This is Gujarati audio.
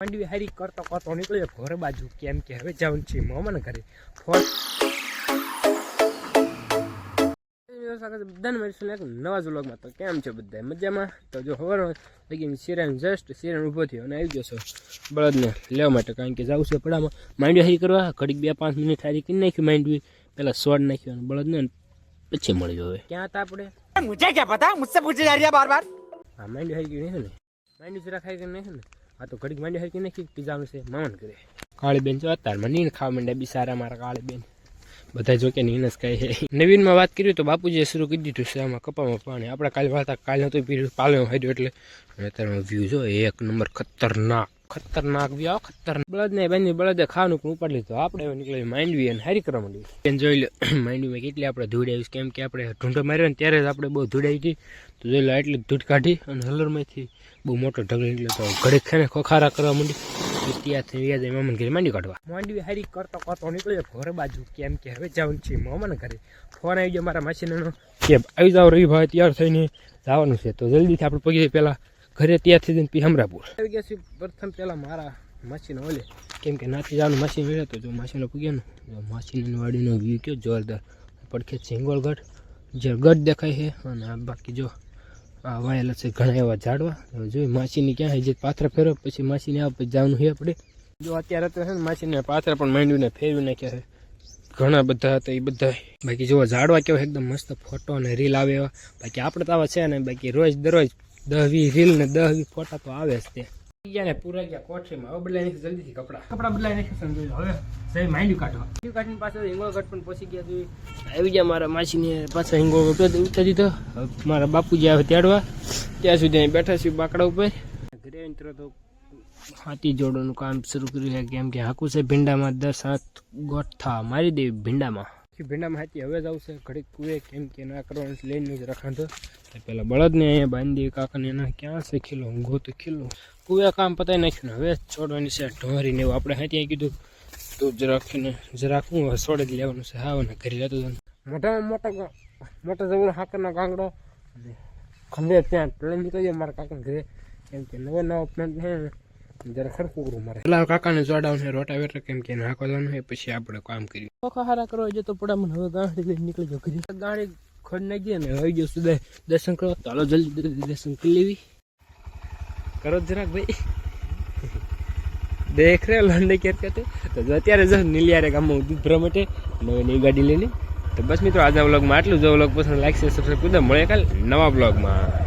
માંડવી હારી કરતો કરતો નીકળ્યો ઘર બાજુ. કેમ કે હવે જવાનું છે મામાના ઘરે. ફોન બધાને મળીશું એક નવા જ વ્લોગમાં તો કેમ છે બધા મજામાં? તો જો ખબર લગી સિરેન જસ્ટ સિરેન ઊભો થયો અને આવી ગયો છો બળદને લેવા માટે. કારણ કે જવું છે પડામાં. માંડવી હારી કરવા ઘડીક બે પાંચ મિનિટ હારી કરી નાખ્યું માંડવી. પેલા સોડ નાખ્યો અને બળદને પછી મળ્યું હવે. ક્યાં હતા આપણે? મુજે ક્યાં પતા? મુજસે પૂછી જા બાર બાર. હા માંડવી હારી ગયું નહીં ને. માંડવી જરા ખાઈ ગયું નહીં ને. આ તો ઘડીક માંડવી હરકી નાખી પીઝાનું છે મામન કરે કાળી બેન જો અત્યારમાં નીન ખાવા માંડ્યા બિસારા મારા કાળી બેન બધા જો કે નીન જ કહે નવીનમાં વાત કરી તો બાપુજીએ શરૂ કરી દીધું છે આમાં કપામાં પાણી. આપણે કાલે વાતા કાલે નહોતું પીધું પાલવ હાર્યું એટલે. અત્યારે વ્યૂ જો, એક નંબર ખતરનાક. ખતરનાક બી આવો ખતરનાક. બળદ ને બેન બળદે ખાવાનું પણ ઉપાડી લીધું. આપણે નીકળી માંડવી અને હારી કરવા માંડવી બેન જોઈ લો, માંડવીમાં કેટલી આપણે ધૂળ આવી કેમ કે આપણે ઢૂંઢો માર્યો ને ત્યારે જ આપણે બહુ ધૂળ આવી હતી. તો જોઈ લો એટલી ધૂળ કાઢી અને હલરમાંથી બહુ મોટો ઢગલો નીકળ્યો તો ઘડીક ખાને ખોખારા કરવા માંડી. ત્યાંથી વ્યાજ મામન ઘરે માંડી કાઢવા. માંડવી હારી કરતો કરતો નીકળ્યો. ઘર બાજુ કેમ કે હવે જવાનું છે મામાને ઘરે. ફોન આવી ગયો મારા માસીનો. કે આવી જાવ રવિ ભાઈ તૈયાર થઈને જવાનું છે. તો જલ્દીથી આપણે પગી પહેલાં. ઘરે ત્યાંથી જઈને પછી હમરાપુર. આવી ગયા છીએ. પ્રથમ પહેલાં મારા માછીને ઓલે. કેમ કે નાથી જવાનું માછી મળ્યો તો જો માછીનો પૂગ્યો ને જો માછીની વાડીનો વ્યૂ કયો જોરદાર. પડખે સિંગોળગઢ જે ગઢ દેખાય છે, અને બાકી જો આ વાયેલા છે ઘણા એવા ઝાડવા. જોઈ માછીની ક્યાં જે પાથરા ફેરવ પછી માછીને આ પછી જવાનું છે આપણે. જો અત્યારે તો છે ને માછીને પાથરા પણ માંડવીને ફેરવી નાખ્યા છે. ઘણા બધા હતા, એ બધા. બાકી જો ઝાડવા કેવા એકદમ મસ્ત ફોટો અને રીલ આવે એવા. બાકી આપણે તો આવા છે ને, બાકી રોજ દરરોજ દસ વીસ રીલ ને દસ વીસ ફોટા તો આવે જ તે. ગયા ને પૂરા ગયા કોઠરીમાં હવે બદલાઈ નાખી જલ્દીથી કપડા. કપડા બદલાઈ નાખી સમજો હવે જઈ માંડ્યું કાઢવા. માંડ્યું કાઢીને પાછળ હિંગોળગઢ પણ પહોંચી ગયા જોઈએ આવી ગયા મારા માસીને પાછા હિંગોળગઢ ઉતારી દીધો. મારા બાપુજી આવે તેડવા. ત્યાં સુધી અહીં બેઠા છીએ બાકડા ઉપર. ઘરે મિત્રો તો હાથી જોડવાનું કામ શરૂ કર્યું છે. કેમ કે હાકુ છે ભીંડામાં દસ હાથ ગોઠા મારી દેવી ભીંડામાં. ભીંડામાં હાથી હવે જ આવશે. ઘડીક કુએ કેમ કે ના કરવાનું લઈને જ રખાતો પહેલાં બળદને અહીંયા બાંધી, કાકાને એના ક્યાં છે ખીલો? ઊંઘો તો ખીલો. કુએ કામ પતાવી નાખ્યું હવે છોડવાની છે ઢોરીને એવું. આપણે હાથી કીધું, તું જરાકને જરાક હું છોડે જ લેવાનું છે. હા ને ઘરે લેતો મોટામાં મોટા મોટા જવું હાકરનો કાંકડો ખંભે ત્યાં લઈને નીકળી જાય મારા કાકા ઘરે. કેમ કે નવો નવો પ્લાન્ટ જરા ખરખું કરું મારે. પેલા કાકાને જોડાવું છે રોટાવેટર કેમ કે નાખવા જવાનું છે પછી આપણે કામ કર્યું ચોખા હારા કરવા જતો પડા મને હવે ગાડી લઈને નીકળી જાવ ઘરે. ગાડી ખોડ નાખી દે ને હવે ગયો સુધા દર્શન કરો ચાલો જલ્દી જલ્દી દર્શન કરી લેવી. કરો જરાક ભાઈ. દેખ રે લંડે કેર કરતે તો. અત્યારે જ નીલિયારે ગામમાં દૂધ માટે નવી નવી ગાડી લઈને. તો બસ મિત્રો આજના વ્લોગમાં આટલું જો. વ્લોગ પસંદ લાગશે સબસ્ક્રાઈબ કરી દો. મળે કાલ નવા વ્લોગમાં.